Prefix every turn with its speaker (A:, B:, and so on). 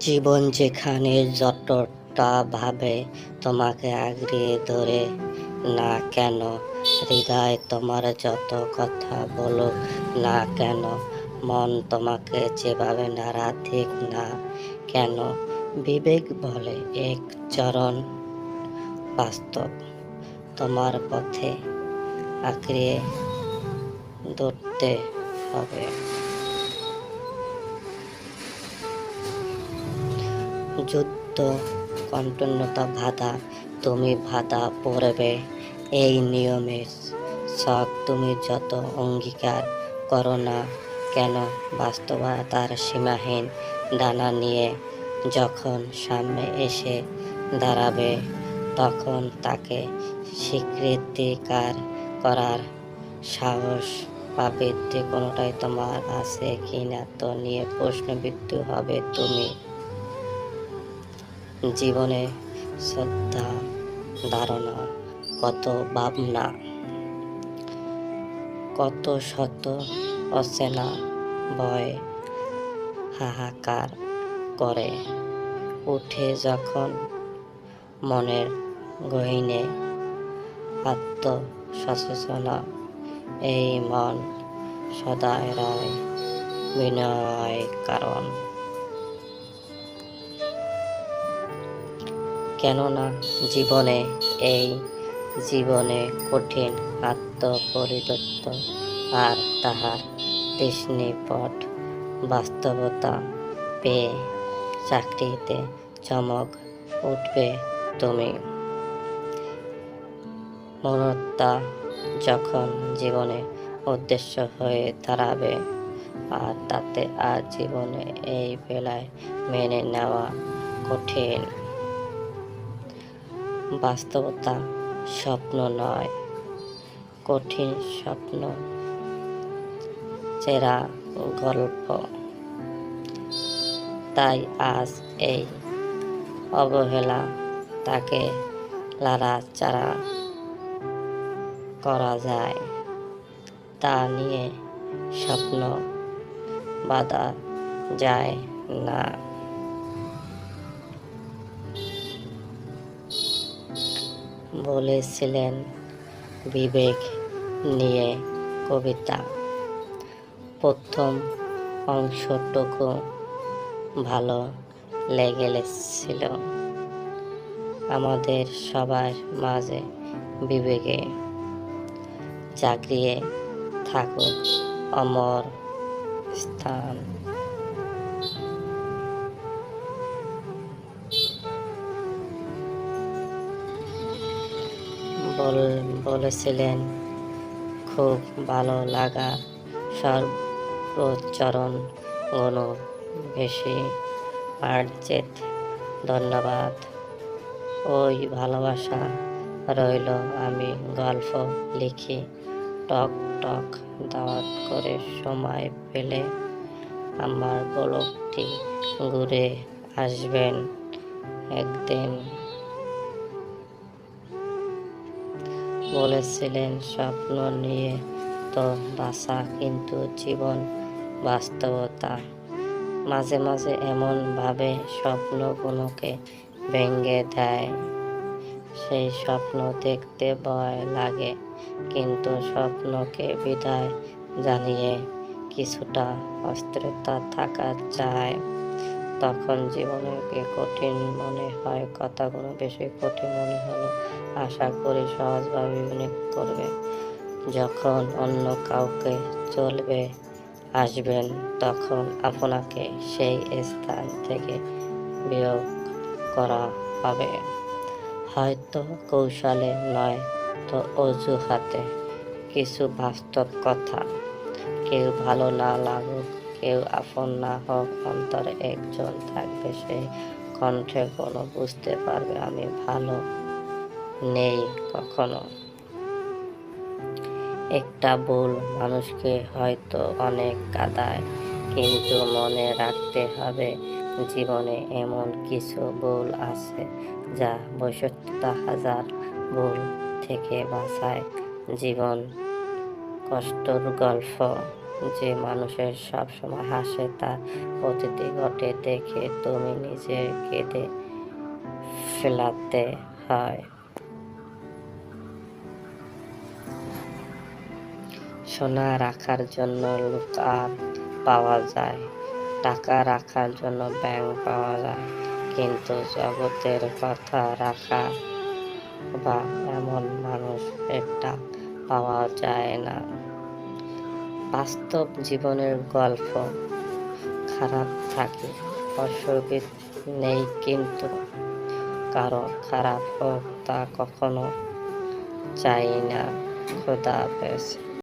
A: জীবন যেখানে যতটা ভাবে তোমাকে আগড়িয়ে ধরে, না কেন? হৃদয় তোমার যত কথা বলুক, না কেন? মন তোমাকে যেভাবে নাড়া দিক না কেন? বিবেক বলে এক চরণ বাস্তব। তোমার পথে আঁকড়িয়ে ধরতে হবে। যুদ্ধ কন্টন্যতা বাধা, তুমি বাধা পড়বে। এই নিয়মে শখ তুমি যত অঙ্গীকার করো না কেন, বাস্তবতার সীমাহীন ডানা নিয়ে যখন সামনে এসে দাঁড়াবে, তখন তাকে স্বীকৃতিকার করার সাহস বা বৃদ্ধি কোনোটাই তোমার আছে কি না তো নিয়ে প্রশ্নবিদ্ধ হবে তুমি। জীবনে শ্রদ্ধা, ধারণা, কত ভাবনা, কত শত অচেনা ভয় হাহাকার করে উঠে যখন মনের গহিনে আত্মসচেতনা, এই মন সদায় রয়, বিনয় কারণ। কেননা জীবনে এই জীবনে কঠিন আত্মপরিদত্ত আর তাহার তৃষ্ণিপট বাস্তবতা পেয়ে চাকরিতে চমক উঠবে তুমি। মনতা যখন জীবনে উদ্দেশ্য হয়ে দাঁড়াবে, আর তাতে আর জীবনে এই বেলায় মেনে নেওয়া কঠিন বাস্তবতা স্বপ্ন নয়, কঠিন স্বপ্ন, চেরা গল্প। তাই আজ এই অবহেলা তাকে লাড়াচাড়া করা যায়। তা নিয়ে স্বপ্ন বাঁধা যায় না। বলেছিলেন বিবেক নিয়ে কবিতা। প্রথম অংশটুকু ভালো লেগেছিল। আমাদের সবার মাঝে বিবেকে জাগিয়ে থাকুক অমর স্থান। বল- বলেছিলেন, খুব ভালো লাগা সর্বচরণ গণ বেশি আর্জেট ধন্যবাদ। ওই ভালোবাসা রইল, আমি গল্প লিখি, টক টক দাওয়াত করে সময় পেলে আমার ব্লগটি ঘুরে আসবেন একদিন। বলেছিলেন, স্বপ্ন নিয়ে তো বাসা কিন্তু জীবন বাস্তবতা। মাঝে মাঝে এমন ভাবে স্বপ্নগুলোকে ভেঙে দেয়। সেই স্বপ্ন দেখতে ভয় লাগে, কিন্তু স্বপ্নকে বিদায় জানিয়ে কিছুটা অস্থিরতা থাকা চায় তখন জীবনকে কঠিন মনে হয়, কথাগুলো বেশি কঠিন মনে হলো। আশা করি সহজভাবে মনে করবে। যখন অন্য কাউকে চলবে, আসবেন, তখন আপনাকে সেই স্থান থেকে বিয়োগ করা হবে। হয়তো কৌশলে নয়, তো অজুহাতে কিছু বাস্তব কথা। কেউ ভালো না লাগুক কেউ আপন না হোক, অন্তরে একজন থাকবে, সেই কণ্ঠে কোনো বুঝতে পারবে আমি ভালো নেই কখনো। একটা ভুল মানুষকে হয়তো অনেক কাদায়, কিন্তু মনে রাখতে হবে জীবনে এমন কিছু ভুল আছে যা বৈশিষ্ট্যতা হাজার ভুল থেকে বাঁচায়। জীবন কষ্টর গল্প। যে মানুষের সবসময় হাসে তার অতিথি ঘটে দেখে তুমি নিজে কেঁদে ফেলাতে হয়। সোনা রাখার জন্য লুকার পাওয়া যায়, টাকা রাখার জন্য ব্যাংক পাওয়া যায়, কিন্তু জগতের কথা রাখা বা এমন মানুষ এটা পাওয়া যায় না। বাস্তব জীবনের গল্প। খারাপ থাকে অসুবিধ নেই কিন্তু কারও খারাপ হোক তা কখনো চাই না, খোদা হাফেজ।